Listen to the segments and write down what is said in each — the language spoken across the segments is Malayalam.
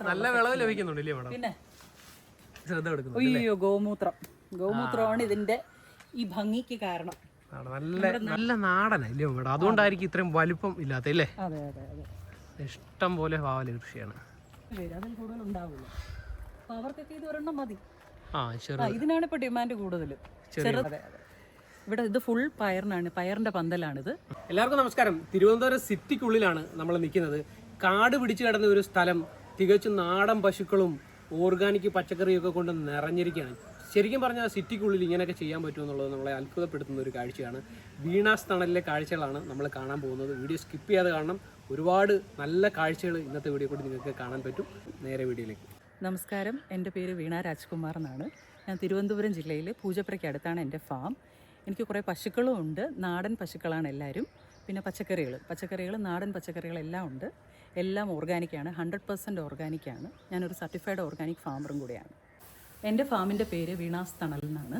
മാത്രം നല്ല വിളവ് ലഭിക്കുന്നുണ്ടല്ലേ മേഡം? പിന്നെ? ശ്രദ്ധ കൊടുക്കുന്നു അയ്യോ ഗോമൂത്രം. ഗോമൂത്രമാണ് ഇതിന്റെ ഈ ഭംഗിക്ക് കാരണം. നല്ല നല്ല നാടനല്ലേ മേഡം? അതുകൊണ്ടായിരിക്കും ഇത്രയും വലുപ്പം ഇല്ലാത്ത അല്ലേ ഇഷ്ടം പോലെ പാവല കൃഷിയാണ്. അതിൽ കൂടുതൽ ഉണ്ടാവില്ല. അപ്പൊ അവർക്കൊക്കെ ഇത് ഒരെണ്ണം മതി. ആ ആ ചെറു ഇതിനാണ് ഇപ്പൊ ഡിമാൻഡ് കൂടുതൽ. ഇവിടെ ഇത് ഫുൾ പയറിനാണ് പയറിന്റെ പന്തലാണിത്. എല്ലാവർക്കും നമസ്കാരം. തിരുവനന്തപുരം സിറ്റിക്കുള്ളിലാണ് നമ്മൾ നിൽക്കുന്നത്. കാട് പിടിച്ചു കിടന്ന ഒരു സ്ഥലം തികച്ചും നാടൻ പശുക്കളും ഓർഗാനിക് പച്ചക്കറിയൊക്കെ കൊണ്ട് നിറഞ്ഞിരിക്കുകയാണ്. ശരിക്കും പറഞ്ഞാൽ സിറ്റിക്കുള്ളിൽ ഇങ്ങനെയൊക്കെ ചെയ്യാൻ പറ്റുമെന്നുള്ളത് നമ്മളെ അത്ഭുതപ്പെടുത്തുന്ന ഒരു കാഴ്ചയാണ്. വീണാസ് തണലിലെ കാഴ്ചകളാണ് നമ്മൾ കാണാൻ പോകുന്നത്. വീഡിയോ സ്കിപ്പ് ചെയ്യാതെ കാണണം. ഒരുപാട് നല്ല കാഴ്ചകൾ ഇന്നത്തെ വീഡിയോ കൂടി നിങ്ങൾക്ക് കാണാൻ പറ്റും. നേരെ വീഡിയോയിലേക്ക്. നമസ്കാരം. എന്റെ പേര് വീണ രാജ്കുമാർ എന്നാണ്. ഞാൻ തിരുവനന്തപുരം ജില്ലയിൽ പൂജപ്പുരയ്ക്ക് അടുത്താണ് എന്റെ ഫാം എനിക്ക് കുറേ പശുക്കളും ഉണ്ട്. നാടൻ പശുക്കളാണ് എല്ലാവരും. പിന്നെ പച്ചക്കറികൾ. പച്ചക്കറികൾ നാടൻ പച്ചക്കറികളെല്ലാം ഉണ്ട്. എല്ലാം ഓർഗാനിക്കാണ് ഹൺഡ്രഡ് പെർസെന്റ് ഓർഗാനിക്കാണ് ഞാനൊരു സർട്ടിഫൈഡ് ഓർഗാനിക് ഫാമറും കൂടിയാണ്. എന്റെ ഫാമിന്റെ പേര് വീണാസ് തണൽ എന്നാണ്.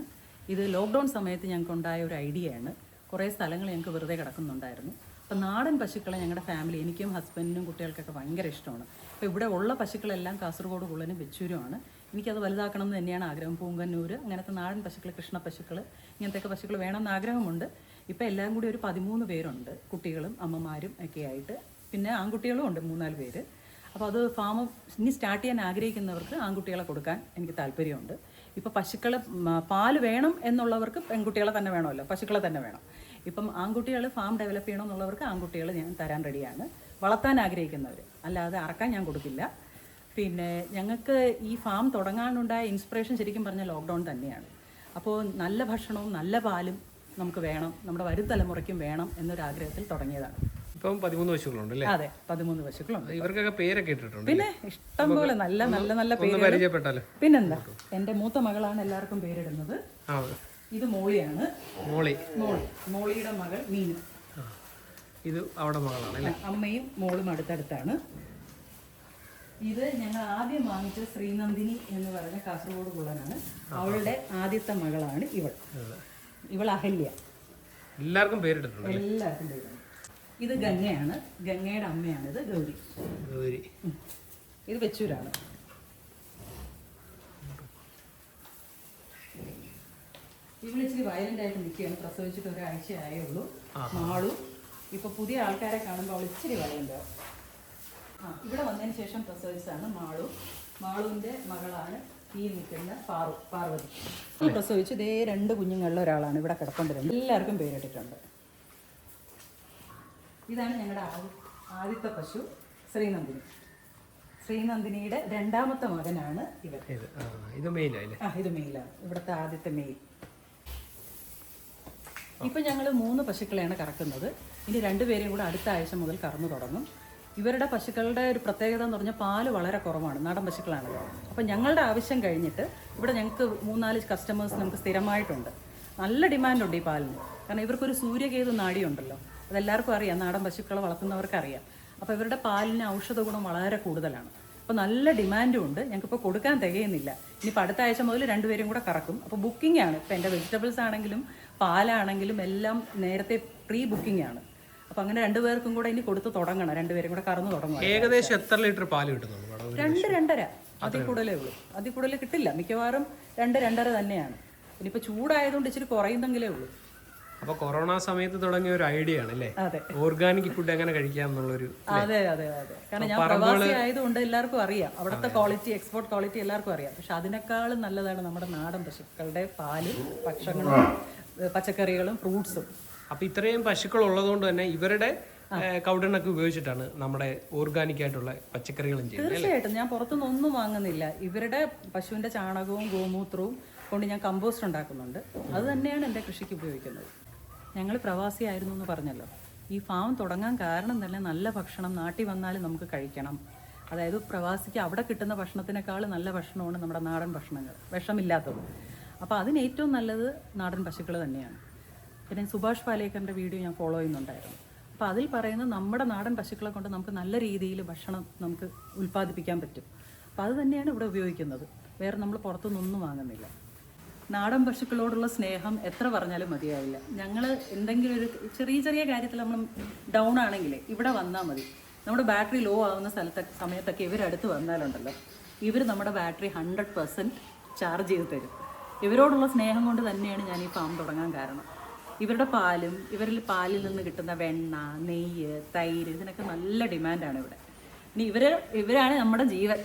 ഇത് ലോക്ക്ഡൗൺ സമയത്ത് ഞങ്ങൾക്ക് ഉണ്ടായ ഒരു ഐഡിയയാണ് കുറേ സ്ഥലങ്ങൾ ഞങ്ങൾക്ക് വെറുതെ കിടക്കുന്നുണ്ടായിരുന്നു. അപ്പോൾ നാടൻ പശുക്കളെ ഞങ്ങളുടെ ഫാമിലി എനിക്കും ഹസ്ബൻഡിനും കുട്ടികൾക്കൊക്കെ ഭയങ്കര ഇഷ്ടമാണ്. അപ്പോൾ ഇവിടെ ഉള്ള പശുക്കളെല്ലാം കാസർഗോഡ് കുള്ളനും വെച്ചൂരുമാണ്. എനിക്കത് വലുതാക്കണം എന്ന് തന്നെയാണ് ആഗ്രഹം. പൂങ്കന്നൂർ അങ്ങനത്തെ നാടൻ പശുക്കൾ കൃഷ്ണ പശുക്കൾ ഇങ്ങനത്തെയൊക്കെ പശുക്കൾ വേണമെന്ന് ആഗ്രഹമുണ്ട്. ഇപ്പോൾ എല്ലാം കൂടി ഒരു പതിമൂന്ന് പേരുണ്ട് കുട്ടികളും അമ്മമാരും ഒക്കെ ആയിട്ട്. പിന്നെ ആൺകുട്ടികളും ഉണ്ട് മൂന്നാൽ പേര്. അപ്പോൾ അത് ഫാം ഇനി സ്റ്റാർട്ട് ചെയ്യാൻ ആഗ്രഹിക്കുന്നവർക്ക് ആൺകുട്ടികളെ കൊടുക്കാൻ എനിക്ക് താല്പര്യമുണ്ട്. ഇപ്പോൾ പശുക്കൾ പാൽ വേണം എന്നുള്ളവർക്ക് പെൺകുട്ടികളെ തന്നെ വേണമല്ലോ പശുക്കളെ തന്നെ വേണം. ഇപ്പം ആൺകുട്ടികൾ ഫാം ഡെവലപ്പ് ചെയ്യണമെന്നുള്ളവർക്ക് ആൺകുട്ടികൾ ഞാൻ തരാൻ റെഡിയാണ്. വളർത്താൻ ആഗ്രഹിക്കുന്നവർ അല്ലാതെ അറക്കാൻ ഞാൻ കൊടുക്കില്ല. പിന്നെ ഞങ്ങൾക്ക് ഈ ഫാം തുടങ്ങാനുണ്ടായ ഇൻസ്പിറേഷൻ ശരിക്കും പറഞ്ഞാൽ ലോക്ക്ഡൗൺ തന്നെയാണ്. അപ്പോൾ നല്ല ഭക്ഷണവും നല്ല പാലും നമുക്ക് വേണം നമ്മുടെ വരും തലമുറയ്ക്കും വേണം എന്നൊരു ആഗ്രഹത്തിൽ തുടങ്ങിയതാണ്. ഇപ്പം പതിമൂന്ന് പശുക്കളുണ്ട് അല്ലേ അതെ പതിമൂന്ന് പശുക്കളുണ്ട് ഇവർക്കൊക്കെ പേരൊക്കെ ഇട്ടിട്ടുണ്ട് പിന്നെ ഇഷ്ടം പോലെ നല്ല നല്ല നല്ല പേരുകൾ. പേര് പിന്നെന്താ? എന്റെ മൂത്ത മകളാണ് എല്ലാവർക്കും പേരിടുന്നത്. ഇത് മോളിയാണ്. മോളി. മോളി. മോളിയുടെ മകൾ മീനു. ഇത് അവിടെ മകളാണ് അല്ലേ? അമ്മയും മോളും അടുത്തടുത്താണ്. ഇത് ഞങ്ങൾ ആദ്യം വാങ്ങിച്ച ശ്രീനന്ദിനി എന്ന് പറഞ്ഞ കാസർഗോഡ് കുള്ളനാണ് അവളുടെ ആദ്യത്തെ മകളാണ് ഇവൾ. ഇവൾ അഹല്യ എല്ലാവർക്കും പേരിട്ടിട്ടുണ്ട് എല്ലാവർക്കും ഇത് ഗംഗയാണ്. ഗംഗയുടെ അമ്മയാണ്. ഇത് ഗൗരി. ഗൗരി. ഇത് വെച്ചൂരാണ്. ഇവിടെ ഇച്ചിരി വയലന്റ് ആയിട്ട് നിൽക്കുകയാണ്. പ്രസവിച്ചിട്ട് ഒരാഴ്ച ആയേ ഉള്ളൂ മാളു. ഇപ്പൊ പുതിയ ആൾക്കാരെ കാണുമ്പോൾ അവൾ ഇച്ചിരി വയലന്റ് ആ. ഇവിടെ വന്നതിന് ശേഷം പ്രസവിച്ചാണ് മാളു. മാളുവിന്റെ മകളാണ് ഈ നിൽക്കുന്ന പാറു പാർവതി. ഈ പ്രസവിച്ച് ഇതേ രണ്ട് കുഞ്ഞുങ്ങളിൽ ഒരാളാണ് ഇവിടെ കിടക്കൊണ്ടിരുന്നത് എല്ലാവർക്കും പേരിട്ടിട്ടുണ്ട്. ഇതാണ് ഞങ്ങളുടെ ആദ്യ ആദ്യത്തെ പശു ശ്രീനന്ദിനി. ശ്രീനന്ദിനിയുടെ രണ്ടാമത്തെ മകനാണ് ഇവർ ഇത് മെയിലല്ലേ ആ ഇത് മെയിലാണ് ഇവിടുത്തെ ആദ്യത്തെ മെയിൽ. ഇപ്പൊ ഞങ്ങൾ മൂന്ന് പശുക്കളെയാണ് കറക്കുന്നത്. ഇനി രണ്ടുപേരെയും കൂടെ അടുത്ത ആഴ്ച മുതൽ കറന്നു തുടങ്ങും. ഇവരുടെ പശുക്കളുടെ ഒരു പ്രത്യേകത എന്ന് പറഞ്ഞാൽ പാൽ വളരെ കുറവാണ് നാടൻ പശുക്കളാണ് അപ്പം ഞങ്ങളുടെ ആവശ്യം കഴിഞ്ഞിട്ട് ഇവിടെ ഞങ്ങൾക്ക് മൂന്നാൽ കസ്റ്റമേഴ്സ് നമുക്ക് സ്ഥിരമായിട്ടുണ്ട്. നല്ല ഡിമാൻഡുണ്ട് ഈ പാലിന്. കാരണം ഇവർക്കൊരു സൂര്യകേതു നാടിയുണ്ടല്ലോ. അതെല്ലാവർക്കും അറിയാം നാടൻ പശുക്കളെ വളർത്തുന്നവർക്ക് അറിയാം. അപ്പോൾ ഇവരുടെ പാലിന് ഔഷധ ഗുണം വളരെ കൂടുതലാണ്. അപ്പോൾ നല്ല ഡിമാൻഡും ഉണ്ട് ഞങ്ങൾക്കിപ്പോൾ കൊടുക്കാൻ തികയുന്നില്ല. ഇനിയിപ്പോൾ അടുത്ത ആഴ്ച മുതൽ രണ്ടുപേരും കൂടെ കറക്കും. അപ്പോൾ ബുക്കിംഗ് ആണ്. ഇപ്പോൾ എന്റെ വെജിറ്റബിൾസ് ആണെങ്കിലും പാലാണെങ്കിലും എല്ലാം നേരത്തെ പ്രീ ബുക്കിംഗ് ആണ്. അപ്പോൾ അങ്ങനെ രണ്ടുപേർക്കും കൂടെ ഇനി കൊടുത്ത് തുടങ്ങണം. രണ്ടുപേരും കൂടെ കറന്ന് തുടങ്ങണം ഏകദേശം എത്ര ലിറ്റർ പാൽ കിട്ടുന്നുണ്ട് രണ്ട് രണ്ടര. അതിൽ കൂടുതലേ ഉള്ളൂ. അതിൽ കൂടുതൽ കിട്ടില്ല. മിക്കവാറും രണ്ട് രണ്ടര തന്നെയാണ്. ഇനിയിപ്പോ ചൂടായതുകൊണ്ട് ഇച്ചിരി കുറയുന്നെങ്കിലേ ഉള്ളൂ. അപ്പൊ കൊറോണ സമയത്ത് തുടങ്ങിയ ഒരു ഐഡിയ ആണ് അല്ലേ ഓർഗാനിക് ഫുഡ് എങ്ങനെ കഴിക്കാം എന്നുള്ളൊരു അതെ അതെ അതെ. കാരണം ഞാൻ പ്രവാസി ആയതുകൊണ്ട് എല്ലാവർക്കും അറിയാം. അവിടുത്തെ ക്വാളിറ്റി എക്സ്പോർട്ട് ക്വാളിറ്റി എല്ലാവർക്കും അറിയാം. പക്ഷെ അതിനേക്കാളും നല്ലതാണ് നമ്മുടെ നാടൻ പശുക്കളുടെ പാലും ഭക്ഷണങ്ങളും പച്ചക്കറികളും ഫ്രൂട്ട്സും. അപ്പൊ ഇത്രയും പശുക്കൾ ഉള്ളതുകൊണ്ട് തന്നെ ഇവരുടെ കൗഡണ്ണൊക്കെ ഉപയോഗിച്ചിട്ടാണ് നമ്മുടെ ഓർഗാനിക് ആയിട്ടുള്ള പച്ചക്കറികളും ചെയ്യുന്നത് തീർച്ചയായിട്ടും. ഞാൻ പുറത്തുനിന്ന് ഒന്നും വാങ്ങുന്നില്ല. ഇവരുടെ പശുവിന്റെ ചാണകവും ഗോമൂത്രവും കൊണ്ട് ഞാൻ കമ്പോസ്റ്റ് ഉണ്ടാക്കുന്നുണ്ട്. അത് തന്നെയാണ് എന്റെ കൃഷിക്ക് ഉപയോഗിക്കുന്നത്. ഞങ്ങൾ പ്രവാസി ആയിരുന്നു എന്ന് പറഞ്ഞല്ലോ. ഈ ഫാം തുടങ്ങാൻ കാരണം തന്നെ നല്ല ഭക്ഷണം നാട്ടിൽ വന്നാൽ നമുക്ക് കഴിക്കണം. അതായത് പ്രവാസിക്ക് അവിടെ കിട്ടുന്ന ഭക്ഷണത്തിനേക്കാൾ നല്ല ഭക്ഷണമാണ് നമ്മുടെ നാടൻ ഭക്ഷണങ്ങൾ. വിഷമില്ലാത്തത്. അപ്പോൾ അതിന് ഏറ്റവും നല്ലത് നാടൻ പശുക്കൾ തന്നെയാണ്. പിന്നെ സുഭാഷ് പാലേക്കറിന്റെ വീഡിയോ ഞാൻ ഫോളോ ചെയ്യുന്നുണ്ടായിരുന്നു. അപ്പോൾ അതിൽ പറയുന്നത് നമ്മുടെ നാടൻ പശുക്കളെ കൊണ്ട് നമുക്ക് നല്ല രീതിയിൽ ഭക്ഷണം നമുക്ക് ഉൽപ്പാദിപ്പിക്കാൻ പറ്റും. അപ്പോൾ അത് തന്നെയാണ് ഇവിടെ ഉപയോഗിക്കുന്നത്. വേറെ നമ്മൾ പുറത്തുനിന്നൊന്നും വാങ്ങുന്നില്ല. നാടൻ പശുക്കളോടുള്ള സ്നേഹം എത്ര പറഞ്ഞാലും മതിയാവില്ല. ഞങ്ങൾ എന്തെങ്കിലും ഒരു ചെറിയ ചെറിയ കാര്യത്തിൽ നമ്മൾ ഡൗൺ ആണെങ്കിൽ ഇവിടെ വന്നാൽ മതി. നമ്മുടെ ബാറ്ററി ലോ ആവുന്ന സ്ഥലത്തൊക്കെ സമയത്തൊക്കെ ഇവരടുത്ത് വന്നാലുണ്ടല്ലോ. ഇവർ നമ്മുടെ ബാറ്ററി ഹൺഡ്രഡ് പെർസെന്റ് ചാർജ് ചെയ്ത് തരും. ഇവരോടുള്ള സ്നേഹം കൊണ്ട് തന്നെയാണ് ഞാൻ ഈ ഫാം തുടങ്ങാൻ കാരണം. ഇവരുടെ പാലും ഇവരിൽ പാലിൽ നിന്ന് കിട്ടുന്ന വെണ്ണ നെയ്യ് തൈര് ഇതിനൊക്കെ നല്ല ഡിമാൻഡാണ് ഇവിടെ. ഇനി ഇവർ ഇവരാണ് നമ്മുടെ ജീവൻ.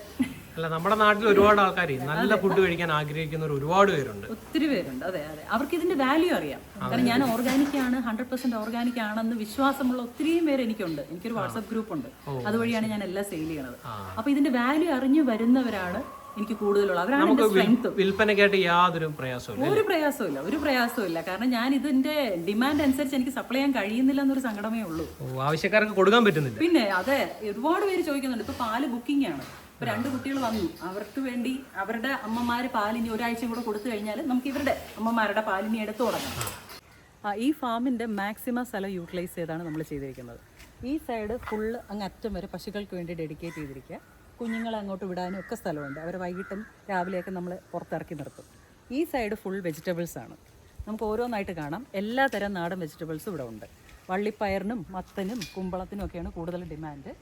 അല്ല നമ്മുടെ നാട്ടിൽ ഒരുപാട് ആൾക്കാർ നല്ല ഫുഡ് കഴിക്കാൻ ആഗ്രഹിക്കുന്നവർ ഒരുപാട് പേരുണ്ട്. ഒത്തിരി പേരുണ്ട്. അതെ അതെ. അവർക്ക് ഇതിന്റെ വാല്യൂ അറിയാം. കാരണം ഞാൻ ഓർഗാനിക് ആണ് ഹൺഡ്രഡ് പെർസെന്റ് ഓർഗാനിക് ആണെന്ന് വിശ്വാസമുള്ള ഒത്തിരിയും പേര് എനിക്കുണ്ട്. എനിക്കൊരു വാട്സ്ആപ്പ് ഗ്രൂപ്പ് ഉണ്ട്. അതുവഴിയാണ് ഞാൻ എല്ലാം സെയിൽ ചെയ്യണത്. അപ്പൊ ഇതിന്റെ വാല്യൂ അറിഞ്ഞു വരുന്നവരാണ് എനിക്ക് കൂടുതലുള്ള. അവരാണ് സ്ട്രെങ്ത് വിൽപ്പനയ്ക്കായിട്ട് യാതൊരു പ്രയാസവും ഒരു പ്രയാസമില്ല ഒരു പ്രയാസമില്ല കാരണം ഞാൻ ഇതിന്റെ ഡിമാൻഡ് അനുസരിച്ച് എനിക്ക് സപ്ലൈ ചെയ്യാൻ കഴിയുന്നില്ല എന്നൊരു സങ്കടമേ ഉള്ളൂ. ആവശ്യക്കാർക്ക് കൊടുക്കാൻ പറ്റുന്നില്ല. പിന്നെ അതെ ഒരുപാട് പേര് ചോദിക്കുന്നുണ്ട് ഇപ്പൊ പാൽ ബുക്കിംഗ് ആണ്. ഇപ്പൊ രണ്ട് കുട്ടികൾ വന്നു. അവർക്ക് വേണ്ടി അവരുടെ അമ്മമാര് പാലിനി ഒരാഴ്ച കൂടെ കൊടുത്തു കഴിഞ്ഞാൽ നമുക്ക് ഇവരുടെ അമ്മമാരുടെ പാലിനി എടുത്തു തുടങ്ങാം. ഈ ഫാമിന്റെ മാക്സിമം സ്ഥലം യൂട്ടിലൈസ് ചെയ്താണ് നമ്മൾ ചെയ്തിരിക്കുന്നത്. ഈ സൈഡ് ഫുള്ള് അങ്ങ് അറ്റം വരെ പശുക്കൾക്ക് വേണ്ടി ഡെഡിക്കേറ്റ് ചെയ്തിരിക്കുക. കുഞ്ഞുങ്ങളെ അങ്ങോട്ട് വിടാനും ഒക്കെ സ്ഥലമുണ്ട്. അവരെ വൈകിട്ടും രാവിലെയൊക്കെ നമ്മൾ പുറത്തിറക്കി നിർത്തും. ഈ സൈഡ് ഫുൾ വെജിറ്റബിൾസ് ആണ്. നമുക്ക് ഓരോന്നായിട്ട് കാണാം. എല്ലാ തരം നാടൻ വെജിറ്റബിൾസും ഇവിടെ ഉണ്ട്. വള്ളിപ്പയറിനും മത്തനും കുമ്പളത്തിനും ഒക്കെയാണ് കൂടുതൽ ഡിമാൻഡ്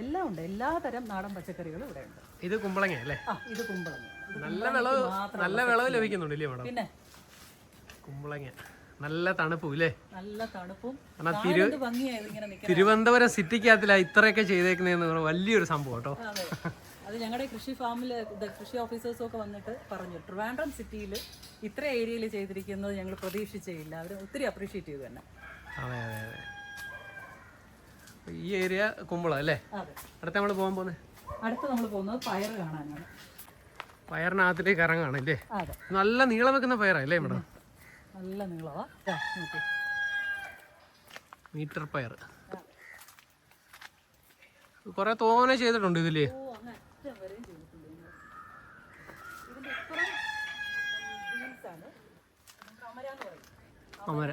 എല്ലാം ഉണ്ട്. എല്ലാ തരം നാടൻ പച്ചക്കറികളും ഇവിടെ ഉണ്ട്. ഇത് കുമ്പളങ്ങ അല്ലേ? ആ ഇത് കുമ്പളങ്ങ. നല്ല വിളവ് നല്ല വിളവ് ലഭിക്കുന്നുണ്ട് ഇല്ലേ മേഡം പിന്നെ? കുമ്പളങ്ങ. നല്ല തണുപ്പും. ഇല്ലേ നല്ല തണുപ്പും തിരുവനന്തപുരം സിറ്റിക്കകത്തില ഇത്രയൊക്കെ ചെയ്തേക്കുന്നതെന്ന് പറഞ്ഞാൽ വലിയൊരു സംഭവം കേട്ടോ. അതെ. ഞങ്ങളുടെ കൃഷി ഫാമിൽ കൃഷി ഓഫീസേഴ്സും ഒക്കെ വന്നിട്ട് പറഞ്ഞു. ട്രിവാൻഡ്രം സിറ്റിയിൽ ഇത്ര ഏരിയയിൽ ചെയ്തിരിക്കുന്നത് ഞങ്ങൾ പ്രതീക്ഷിച്ചേയില്ല. അവർ ഒത്തിരി അപ്രീഷിയേറ്റ് ചെയ്തു തന്നെ അതെ അതെ അതെ. ഈ ഏരിയ കുമ്പളം അല്ലേ? അടുത്ത നമ്മൾ പോകാൻ പോകുന്നത് അടുത്ത് നമ്മൾ പോകുന്നത് പയർ കാണാനാണ്. പയറിനകത്തിലേക്ക് ഇറങ്ങാണ് അല്ലേ? നല്ല നീളം വെക്കുന്ന പയറല്ലേ മേഡം നല്ല നീളവാ. നോക്ക്. മീറ്റർ പയർ. കുറെ തോനെ ചെയ്തിട്ടുണ്ട് ഇതിൽ. അമര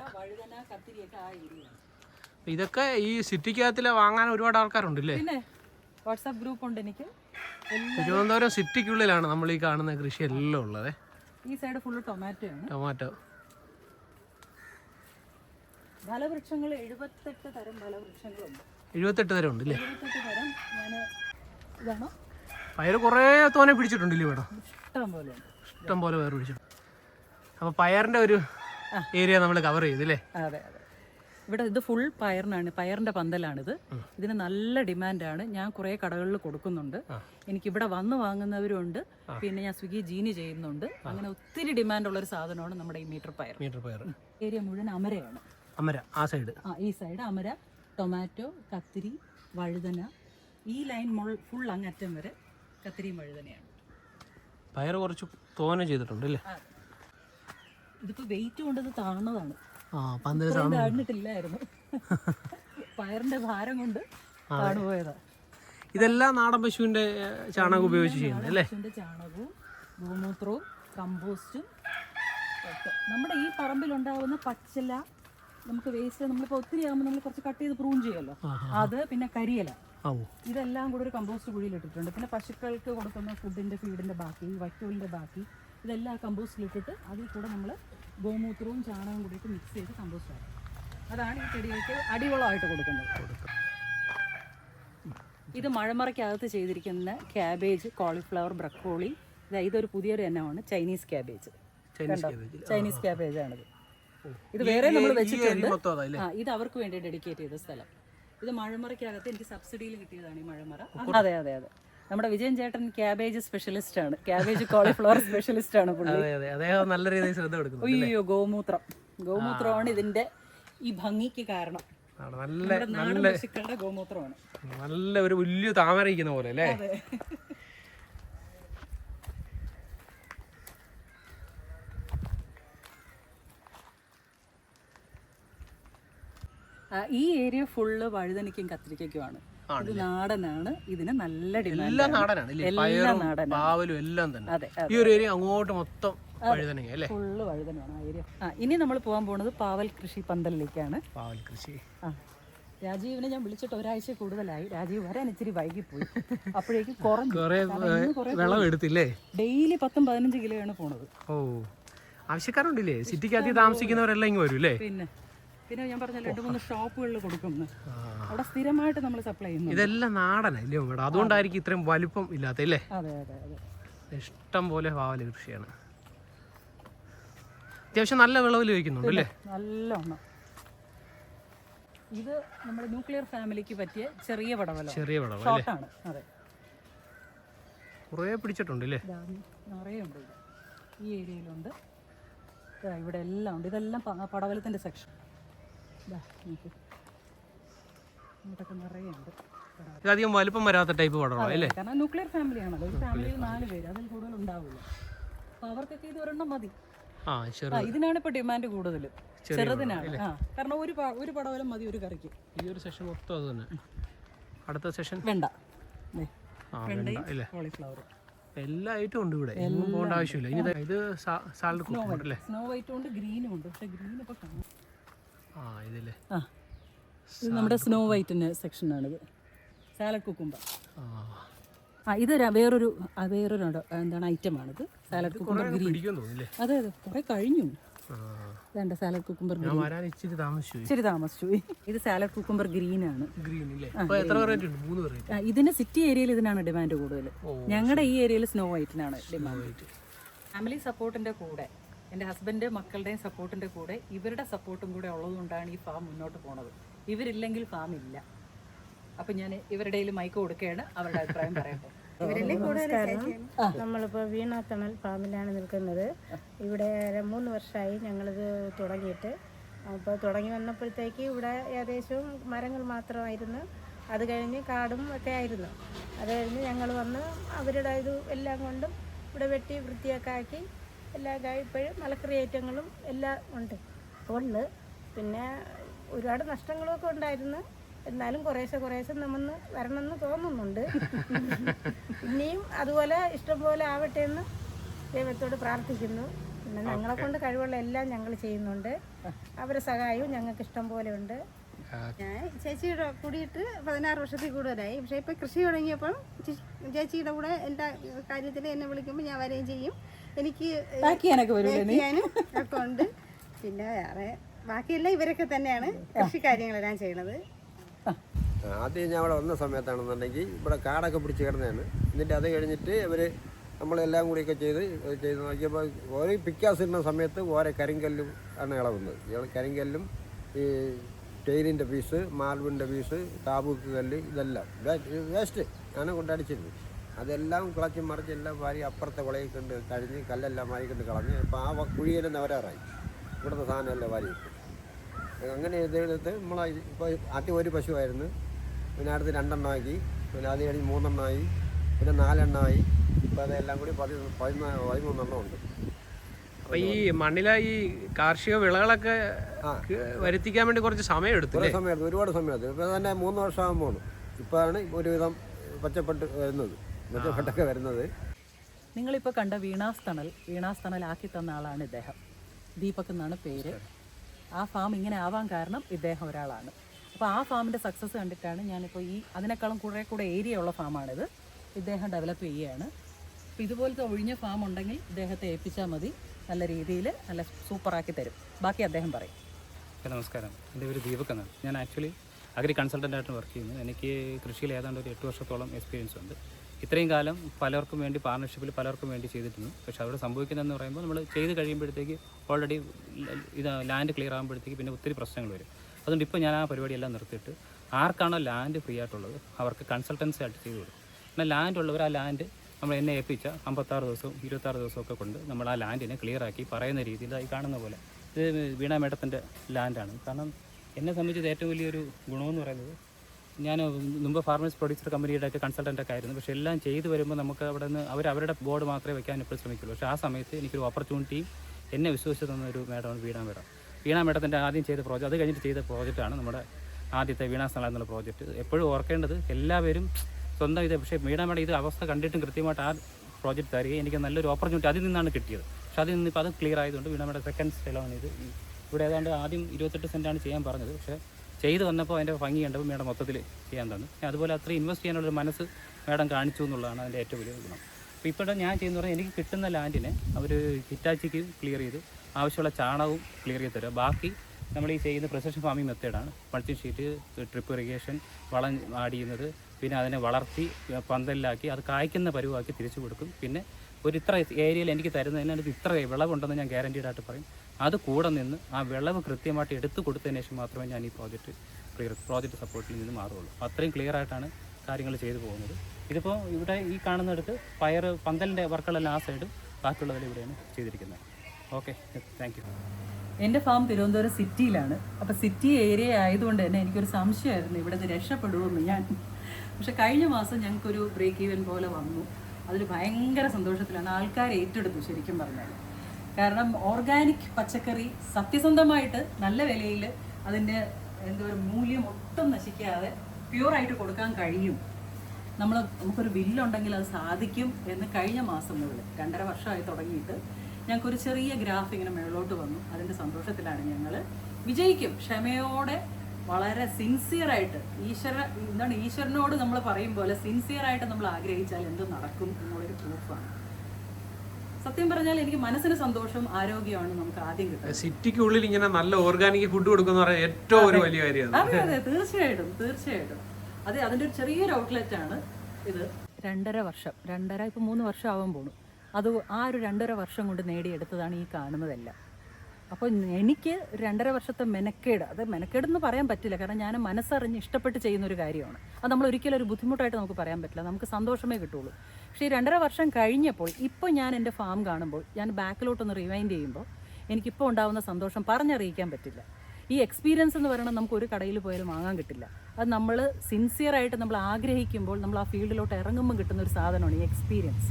ഇതൊക്കെ ഈ സിറ്റിക്കകത്തിലെ വാങ്ങാൻ ഒരുപാട് ആൾക്കാരുണ്ട് ഇല്ലേ പിന്നെ വാട്സാപ്പ് ഗ്രൂപ്പ് ഉണ്ട് എനിക്ക്. തിരുവനന്തപുരം സിറ്റിക്കുള്ളിലാണ് നമ്മൾ ഈ കാണുന്ന കൃഷി എല്ലാം ഉള്ളത്. ഈ സൈഡ് ഫുള്ള് ടൊമാറ്റോ ആണ്. ടൊമാറ്റോ ഫലവൃക്ഷങ്ങൾ എഴുപത്തെട്ട് തരം ഫലവൃക്ഷങ്ങളുണ്ട്. എഴുപത്തെട്ട് തരം ഉണ്ട് ഇല്ലേ എഴുപത്തെട്ട് തരം ഞാൻ ഇതാണോ. പയർ കുറേ തോനെ പിടിച്ചിട്ടുണ്ടല്ലേ ഇവിടെ? ഇഷ്ടം പോലെ ഉണ്ട്. ഇഷ്ടം പോലെ പയർ പിടിച്ചു അപ്പോൾ പയറിന്റെ ഒരു ഏരിയ നമ്മൾ കവർ ചെയ്തു അല്ലേ? അതെ അതെ. ഇവിടെ ഇത് ഫുൾ പയറിനാണ് പയറിന്റെ പന്തലാണ് ഇത് ഇതിന് നല്ല ഡിമാൻഡാണ് ഞാൻ കുറേ കടകളിൽ കൊടുക്കുന്നുണ്ട്. എനിക്ക് ഇവിടെ വന്ന് വാങ്ങുന്നവരുണ്ട്. പിന്നെ ഞാൻ സ്വിഗ്ഗി ജീനി ചെയ്യുന്നുണ്ട്. അങ്ങനെ ഒത്തിരി ഡിമാൻഡുള്ള ഒരു സാധനമാണ് നമ്മുടെ ഈ മീറ്റർ പയർ മീറ്റർ പയർ ഏരിയ മുഴുവൻ അമരയാണ്. അമര ആ സൈഡ് ആ ഈ സൈഡ് അമര ടൊമാറ്റോ കത്തിരി വഴുതന. ഈ ലൈൻ ഫുൾ അങ്ങറ്റം വരെ കത്തിരിയും വഴുതനയാണ് പയർ കുറച്ച് തോന ചെയ്തിട്ടുണ്ട് അല്ലേ. ഇതിപ്പോ വെയിറ്റ് കൊണ്ടത് താഴ്ന്നതാണ് താഴ്ന്നിട്ടില്ലായിരുന്നു. പയറിന്റെ ഭാരം കൊണ്ട് താണുപോയതാ ഇതെല്ലാം നാടൻ പശുവിന്റെ ചാണകം ഉപയോഗിച്ച് ചെയ്യുന്നത് അല്ലേ? പശുവിന്റെ ചാണകവും ഗോമൂത്രവും കമ്പോസ്റ്റും നമ്മുടെ ഈ പറമ്പിലുണ്ടാവുന്ന പച്ചില നമുക്ക് വേസ്റ്റ് നമ്മളിപ്പോൾ ഒത്തിരി ആകുമ്പോൾ നമ്മൾ കുറച്ച് കട്ട് ചെയ്ത് പ്രൂൺ ചെയ്യുമല്ലോ. അത് പിന്നെ കരിയില. ഇതെല്ലാം കൂടെ ഒരു കമ്പോസ്റ്റ് കുഴിയിൽ ഇട്ടിട്ടുണ്ട്. പിന്നെ പശുക്കൾക്ക് കൊടുക്കുന്ന ഫുഡിന്റെ ഫീഡിന്റെ ബാക്കി വൈക്കോലിന്റെ ബാക്കി ഇതെല്ലാം കമ്പോസ്റ്റിൽ ഇട്ടിട്ട് അതിൽ കൂടെ നമ്മൾ ഗോമൂത്രവും ചാണകവും കൂടിയിട്ട് മിക്സ് ചെയ്ത് കമ്പോസ്റ്റ് ആക്കും. അതാണ് ഈ ചെടികൾക്ക് അടിവളമായിട്ട് കൊടുക്കുന്നത്. ഇത് മഴമറയ്ക്കകത്ത് ചെയ്തിരിക്കുന്ന ക്യാബേജ് കോളിഫ്ലവർ ബ്രക്കോളി ഇതാ ഇതൊരു പുതിയൊരു ഇനമാണ് ചൈനീസ് ക്യാബേജ്? ചൈനീസ് ക്യാബേജ് ആണിത്. ഇത് വേറെ നമ്മൾ വെച്ചിട്ടുണ്ട്. ഇത് അവർക്ക് വേണ്ടി ഡെഡിക്കേറ്റ് ചെയ്ത സ്ഥലം. ഇത് മഴമറയ്ക്കകത്ത് എനിക്ക് സബ്സിഡിയിൽ കിട്ടിയതാണ് ഈ മഴമറ. അതെ അതെ അതെ. നമ്മുടെ വിജയൻ ചേട്ടൻ ക്യാബേജ് സ്പെഷ്യലിസ്റ്റ് ആണ്. ക്യാബേജ് കോളിഫ്ലവർ സ്പെഷ്യലിസ്റ്റ് ആണ് അദ്ദേഹം നല്ല രീതിയിൽ ശ്രദ്ധ കൊടുക്കുന്നു അയ്യോ ഗോമൂത്രം. ഗോമൂത്രമാണ് ഇതിന്റെ ഈ ഭംഗിക്ക് കാരണം. നല്ല നല്ല ഗോമൂത്രമാണ്. നല്ല ഒരു വലിയ താമരയ്ക്കുന്ന പോലെ അല്ലേ? ഈ ഏരിയ ഫുള്ള് വഴുതനയ്ക്കും കത്തിരിക്കയ്ക്കുമാണ്. ഇത് നാടനാണ്. ഇതിന് നല്ല ഡിമാൻഡ് എല്ലാം നാടനാണ് എല്ലാം പയറും പാവലും എല്ലാം തന്നെ. അതെ ഈ ഒരു ഏരിയ അങ്ങോട്ട് മൊത്തം ഫുള്ള് വഴുതനയാണ് ആ ഏരിയ. ആ ഇനി നമ്മൾ പോകാൻ പോകുന്നത് പാവൽ കൃഷി പന്തലിലേക്കാണ്. പാവൽ കൃഷി. ആ രാജീവിനെ ഞാൻ വിളിച്ചിട്ട് ഒരാഴ്ച കൂടുതലായി. രാജീവ് വരാൻ ഇച്ചിരി വൈകി പോയി അപ്പോഴേക്കും കുറഞ്ഞു. എടുത്തില്ലേ? ഡെയിലി പത്തും പതിനഞ്ച് കിലോയാണ് പോണത്. ഓ ആവശ്യക്കാരുണ്ടല്ലേ? സിറ്റിക്കകത്ത് താമസിക്കുന്നവരെല്ലാം ഇങ്ങ് വരും അല്ലേ? പിന്നെ പിന്നെ ഞാൻ പറഞ്ഞ രണ്ട് മൂന്ന് ഷോപ്പുകളിൽ കൊടുക്കുന്നു. അവിടെ സ്ഥിരമായിട്ട് നമ്മൾ സപ്ലൈ ചെയ്യുന്നു ഇതെല്ലാം നാടനല്ലേ മേഡം അതുകൊണ്ടായിരിക്കും ഇത്രയും വലുപ്പം ഇല്ലാത്ത അല്ലേ അതെ അതെ അതെ. ഇഷ്ടം പോലെ പാവല കൃഷിയാണ്. അത്യാവശ്യം നല്ല വിളവിൽ വയ്ക്കുന്നുണ്ട് അല്ലേ നല്ല ഇത് നമ്മുടെ ന്യൂക്ലിയർ ഫാമിലിക്ക് പറ്റിയ ചെറിയ പടവല. ചെറിയ പടവല ഷോർട്ടാണ് അതെ. കുറേ പിടിച്ചിട്ടുണ്ട് അല്ലേ നിറയെ ഉണ്ട് ഈ ഏരിയയിലുണ്ട്. ഇവിടെ എല്ലാം ഉണ്ട്. ഇതെല്ലാം പടവലത്തിന്റെ പടവലത്തിന്റെ സെക്ഷൻ ഇങ്ങോട്ടൊക്കെ നിറയെ ഉണ്ട്. ഇതധികം വലുപ്പം വരാത്ത ടൈപ്പ് പടമാണ് അല്ലേ? കാരണം ന്യൂക്ലിയർ ഫാമിലിയാണല്ലോ ഒരു ഫാമിലിയിൽ നാല് പേര് അതിൽ കൂടുതൽ ഉണ്ടാവില്ല അപ്പോൾ അവർക്കൊക്കെ ഇത് ഒരെണ്ണം മതി. ഇതിനാണ് ഇപ്പൊ ഡിമാൻഡ് കൂടുതൽ. ചെറുതിനാണ്. കാരണം ഒരു ഒരു പടവലം മതി ഒരു കറിക്ക്. ഈ ഒരു സെഷൻ മൊത്തം അത് തന്നെ. അടുത്ത സെഷൻ വെണ്ട. കോളിഫ്ലവർ എല്ലാ ഐറ്റവും ഉണ്ട് ഇവിടെ. എങ്ങും പോകേണ്ട ആവശ്യമില്ല. ഇനി ഇത് സാലഡ് സ്നോ വൈറ്റും ഉണ്ട് ഗ്രീനും ഉണ്ട്. പക്ഷെ ഗ്രീൻ ഇപ്പൊ കാണാം. ആ ഇത് നമ്മുടെ സ്നോ വൈറ്റിന്റെ സെക്ഷനാണിത് സാലഡ് കുക്കുംബർ ആ. ഇത് ര- വേറൊരു വേറൊരു. എന്താണ് ഐറ്റമാണിത്? Salad cucumber green. അതെ അതെ കുറേ കഴിഞ്ഞു. വേണ്ട സാലഡ് കുക്കുംബർ ഞാൻ വരാൻ ഇച്ചിരി താമസിച്ചു ഇത് സാലഡ് കുക്കുംബർ ഗ്രീൻ ആണ് ഇതിന് സിറ്റി ഏരിയയിൽ ഇതിനാണ് ഡിമാൻഡ് കൂടുതൽ ഞങ്ങളുടെ ഈ ഏരിയയിൽ സ്നോ വൈറ്റിനാണ് ഡിമാൻഡ് ഫാമിലി സപ്പോർട്ടിന്റെ കൂടെ എന്റെ ഹസ്ബൻഡ് മക്കളുടെയും സപ്പോർട്ടിന്റെ കൂടെ ഇവരുടെ സപ്പോർട്ടും കൂടെ ഉള്ളതുകൊണ്ടാണ് ഈ ഫാം മുന്നോട്ട് പോണത്. ഇവരില്ലെങ്കിൽ ഫാം ഇല്ല. അപ്പം ഞാൻ ഇവരുടെ മൈക്ക് കൊടുക്കുകയാണ്. അവരുടെ അഭിപ്രായം പറയട്ടെ. നമസ്കാരം. നമ്മളിപ്പോൾ വീണ തണൽ ഫാമിലാണ് നിൽക്കുന്നത്. ഇവിടെ മൂന്ന് വർഷമായി ഞങ്ങളിത് തുടങ്ങിയിട്ട്. അപ്പോൾ തുടങ്ങി വന്നപ്പോഴത്തേക്ക് ഇവിടെ ഏകദേശം മരങ്ങൾ മാത്രമായിരുന്നു. അത് കഴിഞ്ഞ് കാടും ഒക്കെ ആയിരുന്നു. അത് കഴിഞ്ഞ് ഞങ്ങൾ വന്ന് അവരുടെ ഇത് എല്ലാം കൊണ്ടും ഇവിടെ വെട്ടി വൃത്തിയൊക്കെ ആക്കി എല്ലാം ഇപ്പോഴും മലക്കറി ഐറ്റങ്ങളും എല്ലാം ഉണ്ട്. ഉണ്ട്. പിന്നെ ഒരുപാട് നഷ്ടങ്ങളൊക്കെ ഉണ്ടായിരുന്നു. എന്നാലും കുറേശ്ശെ കുറേശ്ശെ നമ്മന്ന് വരണമെന്ന് തോന്നുന്നുണ്ട്. ഇനിയും അതുപോലെ ഇഷ്ടംപോലെ ആവട്ടെ എന്ന് ദൈവത്തോട് പ്രാർത്ഥിക്കുന്നു. പിന്നെ ഞങ്ങളെ കൊണ്ട് കഴിവുള്ള എല്ലാം ഞങ്ങൾ ചെയ്യുന്നുണ്ട്. അവരെ സഹായവും ഞങ്ങൾക്ക് ഇഷ്ടം പോലെ ഉണ്ട്. ഞാൻ ചേച്ചിയുടെ കൂടിയിട്ട് പതിനാറ് വർഷത്തിൽ കൂടുതലായി. പക്ഷേ ഇപ്പം കൃഷി തുടങ്ങിയപ്പം ചേ- ചേച്ചിയുടെ കൂടെ എല്ലാ കാര്യത്തിൽ എന്നെ വിളിക്കുമ്പോൾ ഞാൻ വരികയും ചെയ്യും. എനിക്ക് ബാക്കി ഞാനൊക്കെ വരും ചെയ്യാനും ഒക്കെ ഉണ്ട്. പിന്നെ വേറെ ബാക്കിയെല്ലാം ഇവരൊക്കെ തന്നെയാണ് കൃഷി കാര്യങ്ങളെല്ലാം ചെയ്യണത്. ആദ്യം ഞാൻ അവിടെ വന്ന സമയത്താണെന്നുണ്ടെങ്കിൽ ഇവിടെ കാടൊക്കെ പിടിച്ച് കിടന്നതാണ്. എന്നിട്ട് അത് കഴിഞ്ഞിട്ട് ഇവർ നമ്മളെല്ലാം കൂടിയൊക്കെ ചെയ്ത് ചെയ്ത് നോക്കിയപ്പോൾ ഓരോ പിക്കാസ് ഇടുന്ന സമയത്ത് ഓരോ കരിങ്കല്ലും ആണ് ഇളവുന്നത്. ഇയാൾ കരിങ്കല്ലും ഈ ടെയിലിന്റെ പീസ് മാർബിളിന്റെ പീസ് താബൂക്ക് കല്ല് ഇതെല്ലാം. വേസ്റ്റ് ആണ് കൊണ്ടടിച്ചിരുന്നത് അതെല്ലാം കിളച്ച് മറിച്ച് എല്ലാം വാരി അപ്പുറത്തെ കുളയിൽ കണ്ട് കഴിഞ്ഞ് കല്ലെല്ലാം വാരി കണ്ട് കളഞ്ഞ് അപ്പോൾ ആ വ- അവരാറായി നിവരാറായി. ഇവിടുത്തെ സാധനമെല്ലാം വാരി വെക്കും അങ്ങനെ ഇതെടുത്ത് നമ്മൾ ഇപ്പോൾ ആദ്യം ഒരു പശുവായിരുന്നു. പിന്നെ അടുത്ത് രണ്ടെണ്ണമാക്കി പിന്നെ അത് കഴിഞ്ഞ് മൂന്നെണ്ണമായി പിന്നെ നാലെണ്ണമായി ഇപ്പോൾ അതെല്ലാം കൂടി പതി പതിനാ പതിമൂന്നെണ്ണം ഉണ്ട്. അപ്പോൾ ഈ മണ്ണിലെ ഈ കാർഷിക വിളകളൊക്കെ. വരുത്തിക്കാൻ വേണ്ടി കുറച്ച് സമയം എടുത്തു കുറേ സമയത്ത് ഒരുപാട് സമയത്ത് ഇപ്പോൾ തന്നെ മൂന്ന് വർഷമാകുമ്പോൾ ഇപ്പോഴാണ് ഒരുവിധം പച്ചപ്പെട്ട് വരുന്നത്. മെച്ചപ്പെട്ടൊക്കെ വരുന്നത്. നിങ്ങളിപ്പോൾ കണ്ട വീണാസ് തണൽ വീണാസ് തണൽ ആക്കി തന്ന ആളാണ് ഇദ്ദേഹം. ദീപക് എന്നാണ് പേര്. ആ ഫാം ഇങ്ങനെ ആവാൻ കാരണം ഇദ്ദേഹം ഒരാളാണ്. അപ്പോൾ ആ ഫാമിന്റെ സക്സസ് കണ്ടിട്ടാണ് ഞാനിപ്പോൾ ഈ അതിനേക്കാളും കുറേ കൂടെ ഏരിയ ഉള്ള ഫാമാണിത്. ഇദ്ദേഹം ഡെവലപ്പ് ചെയ്യുകയാണ്. അപ്പോൾ ഇതുപോലത്തെ ഒഴിഞ്ഞ ഫാം ഉണ്ടെങ്കിൽ ഇദ്ദേഹത്തെ ഏൽപ്പിച്ചാൽ മതി. നല്ല രീതിയിൽ നല്ല സൂപ്പറാക്കി തരും. ബാക്കി അദ്ദേഹം പറയും. നമസ്കാരം. എന്റെ പേര് ദീപക് എന്നാണ്. ഞാൻ ആക്ച്വലി അഗ്രി കൺസൾട്ടന്റായിട്ട് വർക്ക് ചെയ്യുന്നു എനിക്ക് കൃഷിയിൽ ഏതാണ്ട് ഒരു എട്ട് വർഷത്തോളം എക്സ്പീരിയൻസ് ഉണ്ട്. ഇത്രയും കാലം പലർക്കും വേണ്ടി പാർട്ണർഷിപ്പിൽ പലർക്കും വേണ്ടി ചെയ്തിട്ടുണ്ട് പക്ഷേ അവിടെ സംഭവിക്കുന്നതെന്ന് പറയുമ്പോൾ നമ്മൾ ചെയ്ത് കഴിയുമ്പോഴത്തേക്ക് ഓൾറെഡി ഇത് ലാൻഡ് ക്ലിയർ ആകുമ്പോഴത്തേക്ക് പിന്നെ ഒത്തിരി പ്രശ്നങ്ങൾ വരും. അതുകൊണ്ട് ഇപ്പോൾ ഞാൻ ആ പരിപാടിയെല്ലാം നിർത്തിയിട്ട് ആർക്കാണോ ലാൻഡ് ഫ്രീ ആയിട്ടുള്ളത് അവർക്ക് കൺസൾട്ടൻസി ആയിട്ട് ചെയ്തു കൊടുക്കും. എന്നാൽ ലാൻഡ് ഉള്ളവർ ആ ലാൻഡ് നമ്മൾ എന്നെ ഏൽപ്പിച്ച അമ്പത്താറ് ദിവസവും ഇരുപത്താറ് ദിവസമൊക്കെ കൊണ്ട് നമ്മൾ ആ ലാൻഡിനെ ക്ലിയർ ആക്കി പറയുന്ന രീതിയിൽ ഈ കാണുന്ന പോലെ. ഇത് വീണ മേഡത്തിന്റെ ലാൻഡാണ് കാരണം എന്നെ സംബന്ധിച്ച് ഇത് ഏറ്റവും വലിയൊരു ഗുണമെന്ന് പറയുന്നത് ഞാൻ മുമ്പ് ഫാർമേഴ്സ് പ്രൊഡ്യൂസർ കമ്പനിയുടെ ഒക്കെ കൺസൾട്ടന്റ് ഒക്കെ ആയിരുന്നു. പക്ഷേ എല്ലാം ചെയ്തു വരുമ്പോൾ നമുക്ക് അവിടെ നിന്ന് അവർ അവരുടെ ബോർഡ് മാത്രമേ വെക്കാൻ എപ്പോഴും ശ്രമിക്കുള്ളൂ. പക്ഷേ ആ സമയത്ത് എനിക്കൊരു ഓപ്പർച്യൂണിറ്റി എന്നെ വിശ്വസിച്ച് തന്ന ഒരു മേഡമാണ് വീണ മേഡം വീണ മേഡത്തിന്റെ ആദ്യം ചെയ്ത പ്രോജക്റ്റ് അത് കഴിഞ്ഞിട്ട് ചെയ്ത പ്രോജക്റ്റാണ് നമ്മുടെ ആദ്യത്തെ വീണ സ്ഥലം എന്നുള്ള പ്രോജക്റ്റ് എപ്പോഴും ഓർക്കേണ്ടത് എല്ലാവരും സ്വന്തം ഇത് പക്ഷേ വീണ മേഡം ഇത് അവസ്ഥ കണ്ടിട്ടും കൃത്യമായിട്ട് ആ പ്രോജക്റ്റ് തരികയും എനിക്ക് നല്ലൊരു ഓപ്പർച്യൂണിറ്റി അതിൽ നിന്നാണ് കിട്ടിയത്. പക്ഷേ അതിൽ നിന്ന് ഇപ്പോൾ അത് ക്ലിയർ ആയതുകൊണ്ട് വീണ മേഡം സെക്കൻഡ് സ്ഥലമാണ് ഇത്. ഇവിടെ ഏതാണ്ട് ആദ്യം ഇരുപത്തെട്ട് സെന്റാണ് ചെയ്യാൻ പറഞ്ഞത്. പക്ഷേ ചെയ്ത് വന്നപ്പോൾ അതിന്റെ ഭംഗി കണ്ടപ്പോൾ മേഡം മൊത്തത്തിൽ ചെയ്യാൻ തന്നു. അതുപോലെ അത്രയും ഇൻവെസ്റ്റ് ചെയ്യാനുള്ളൊരു മനസ്സ് മേഡം കാണിച്ചു എന്നുള്ളതാണ് അതിന്റെ ഏറ്റവും വലിയ ഗുണം. അപ്പോൾ ഇപ്പോഴും ഞാൻ ചെയ്യുന്ന പറഞ്ഞാൽ എനിക്ക് കിട്ടുന്ന ലാൻഡിനെ അവർ ഹിറ്റാച്ചിക്ക് ക്ലിയർ ചെയ്ത്. ആവശ്യമുള്ള ചാണകവും ക്ലിയർ ചെയ്ത് തരിക ബാക്കി നമ്മൾ ഈ ചെയ്യുന്ന പ്രൊസഷൻ ഫാമിംഗ് മെത്തേഡാണ് മൾട്ടി ഷീറ്റ് ട്രിപ്പ് ഇറിഗേഷൻ വളം ആഡ് ചെയ്യുന്നത്. പിന്നെ അതിനെ വളർത്തി പന്തലിലാക്കി അത് കായ്ക്കുന്ന പരുവാക്കി തിരിച്ചു കൊടുക്കും. പിന്നെ ഒരു ഇത്ര ഏരിയയിൽ എനിക്ക് തരുന്നതിനകത്ത് ഇത്ര വിളവുണ്ടെന്ന് ഞാൻ ഗ്യാരന്റീഡായിട്ട് പറയും. അത് കൂടെ നിന്ന് ആ വിളവ് കൃത്യമായിട്ട് എടുത്തു കൊടുത്തതിന് ശേഷം മാത്രമേ ഞാൻ ഈ പ്രോജക്റ്റ് ക്ലിയർ പ്രോജക്റ്റ് സപ്പോർട്ടിൽ നിന്ന് മാറുള്ളൂ അത്രയും ക്ലിയർ ആയിട്ടാണ് കാര്യങ്ങൾ ചെയ്തു പോകുന്നത്. ഇതിപ്പോൾ ഇവിടെ ഈ കാണുന്നിടത്ത് പയർ പന്തലിന്റെ വർക്കുകളെല്ലാം ആ സൈഡും ബാക്കിയുള്ളവരെ ഇവിടെയാണ് ചെയ്തിരിക്കുന്നത്. ഓക്കെ താങ്ക് യു എന്റെ ഫാം തിരുവനന്തപുരം സിറ്റിയിലാണ് അപ്പോൾ സിറ്റി ഏരിയ ആയതുകൊണ്ട് തന്നെ എനിക്കൊരു സംശയമായിരുന്നു. ഇവിടെ രക്ഷപ്പെടുമെന്ന് ഞാൻ. പക്ഷെ കഴിഞ്ഞ മാസം ഞങ്ങൾക്കൊരു ബ്രേക്ക് ഈവൻ പോലെ വന്നു. അതിൽ ഭയങ്കര സന്തോഷത്തിലാണ്. ആൾക്കാർ ഏറ്റെടുത്തു ശരിക്കും പറഞ്ഞാൽ കാരണം ഓർഗാനിക് പച്ചക്കറി സത്യസന്ധമായിട്ട് നല്ല വിലയിൽ അതിന്റെ എന്താ മൂല്യം ഒട്ടും നശിക്കാതെ പ്യുവറായിട്ട് കൊടുക്കാൻ കഴിയും. നമ്മൾ നമുക്കൊരു ബില്ലുണ്ടെങ്കിൽ അത് സാധിക്കും എന്ന് കഴിഞ്ഞ മാസം മുതൽ രണ്ടര വർഷമായി തുടങ്ങിയിട്ട് ഞങ്ങൾക്കൊരു ചെറിയ ഗ്രാഫ് ഇങ്ങനെ മേളോട്ട് വന്നു. അതിന്റെ സന്തോഷത്തിലാണ് ഞങ്ങൾ വിജയിക്കും. ക്ഷമയോടെ വളരെ സിൻസിയറായിട്ട് ഈശ്വര എന്താണ് ഈശ്വരനോട് നമ്മൾ പറയും പോലെ സിൻസിയറായിട്ട് നമ്മൾ ആഗ്രഹിച്ചാൽ എന്ത് നടക്കും എന്നുള്ളൊരു പ്രൂഫാണ് സത്യം പറഞ്ഞാൽ എനിക്ക് മനസ്സിന് സന്തോഷം ആരോഗ്യമാണ് നമുക്ക് ആദ്യം കിട്ടുന്നത്. സിറ്റിക്കുള്ളിൽ ഇങ്ങനെ നല്ല ഓർഗാനിക് ഫുഡ് കൊടുക്കുന്ന ഏറ്റവും ഒരു വലിയ കാര്യമാണ്. അതെ അതെ തീർച്ചയായിട്ടും തീർച്ചയായിട്ടും. അതെ അതിന്റെ ഒരു ചെറിയൊരു ഔട്ട്ലെറ്റ് ആണ് ഇത്. രണ്ടര വർഷം രണ്ടര ഇപ്പൊ മൂന്ന് വർഷം ആവാൻ പോണു. അത് ആ ഒരു രണ്ടര വർഷം കൊണ്ട് നേടിയെടുത്തതാണ് ഈ കാണുന്നതെല്ലാം. അപ്പോൾ എനിക്ക് രണ്ടര വർഷത്തെ മെനക്കേട് അത് മെനക്കേട് എന്ന് പറയാൻ പറ്റില്ല. കാരണം ഞാൻ മനസ്സറിഞ്ഞ് ഇഷ്ടപ്പെട്ട് ചെയ്യുന്ന ഒരു കാര്യമാണ്. അത് നമ്മൾ ഒരിക്കലും ഒരു ബുദ്ധിമുട്ടായിട്ട് നമുക്ക് പറയാൻ പറ്റില്ല. നമുക്ക് സന്തോഷമേ കിട്ടുള്ളൂ. പക്ഷേ ഈ രണ്ടര വർഷം കഴിഞ്ഞപ്പോൾ ഇപ്പോൾ ഞാൻ എന്റെ ഫാം കാണുമ്പോൾ ഞാൻ ബാക്കിലോട്ടൊന്ന് റിവൈൻഡ് ചെയ്യുമ്പോൾ എനിക്കിപ്പോൾ ഉണ്ടാകുന്ന സന്തോഷം പറഞ്ഞറിയിക്കാൻ പറ്റില്ല. ഈ എക്സ്പീരിയൻസ് എന്ന് പറയുന്നത് നമുക്ക് ഒരു കടയിൽ പോയാലും വാങ്ങാൻ കിട്ടില്ല. അത് നമ്മൾ സിൻസിയറായിട്ട് നമ്മൾ ആഗ്രഹിക്കുമ്പോൾ നമ്മൾ ആ ഫീൽഡിലോട്ട് ഇറങ്ങുമ്പോൾ കിട്ടുന്ന ഒരു സാധനമാണ് ഈ എക്സ്പീരിയൻസ്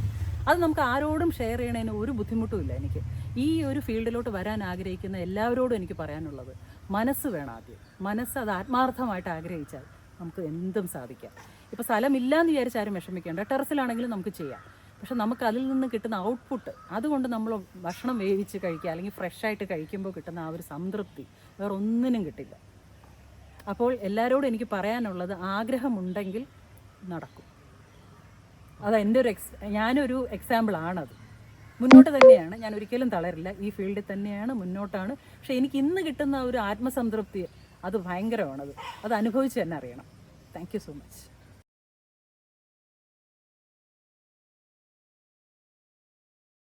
അത് നമുക്ക് ആരോടും ഷെയർ ചെയ്യണതിന് ഒരു ബുദ്ധിമുട്ടും ഇല്ല എനിക്ക്. ഈ ഒരു ഫീൽഡിലോട്ട് വരാൻ ആഗ്രഹിക്കുന്ന എല്ലാവരോടും എനിക്ക് പറയാനുള്ളത് മനസ്സ് വേണം ആദ്യം. മനസ്സ് അത് ആത്മാർത്ഥമായിട്ട് ആഗ്രഹിച്ചാൽ നമുക്ക് എന്തും സാധിക്കാം. ഇപ്പോൾ സ്ഥലമില്ലാന്ന് എന്ന് വിചാരിച്ചാലും വിഷമിക്കേണ്ട. ടെറസിലാണെങ്കിലും നമുക്ക് ചെയ്യാം. പക്ഷെ നമുക്ക് അതിൽ നിന്ന് കിട്ടുന്ന ഔട്ട്പുട്ട് അതുകൊണ്ട് നമ്മൾ ഭക്ഷണം വേവിച്ച് കഴിക്കുക അല്ലെങ്കിൽ ഫ്രഷ് ആയിട്ട് കഴിക്കുമ്പോൾ കിട്ടുന്ന ആ ഒരു സംതൃപ്തി വേറെ ഒന്നിനും കിട്ടില്ല. അപ്പോൾ എല്ലാവരോടും എനിക്ക് പറയാനുള്ളത് ആഗ്രഹമുണ്ടെങ്കിൽ നടക്കും. അത് എന്റെ ഒരു എക്സ് ഞാനൊരു എക്സാമ്പിൾ ആണത്. മുന്നോട്ട് തന്നെയാണ് ഞാൻ ഒരിക്കലും തളരില്ല. ഈ ഫീൽഡിൽ തന്നെയാണ് മുന്നോട്ടാണ്. പക്ഷെ എനിക്ക് ഇന്ന് കിട്ടുന്ന ഒരു ആത്മസംതൃപ്തി അത് ഭയങ്കരമാണത്. അത് അനുഭവിച്ച് തന്നെ അറിയണം. Thank so much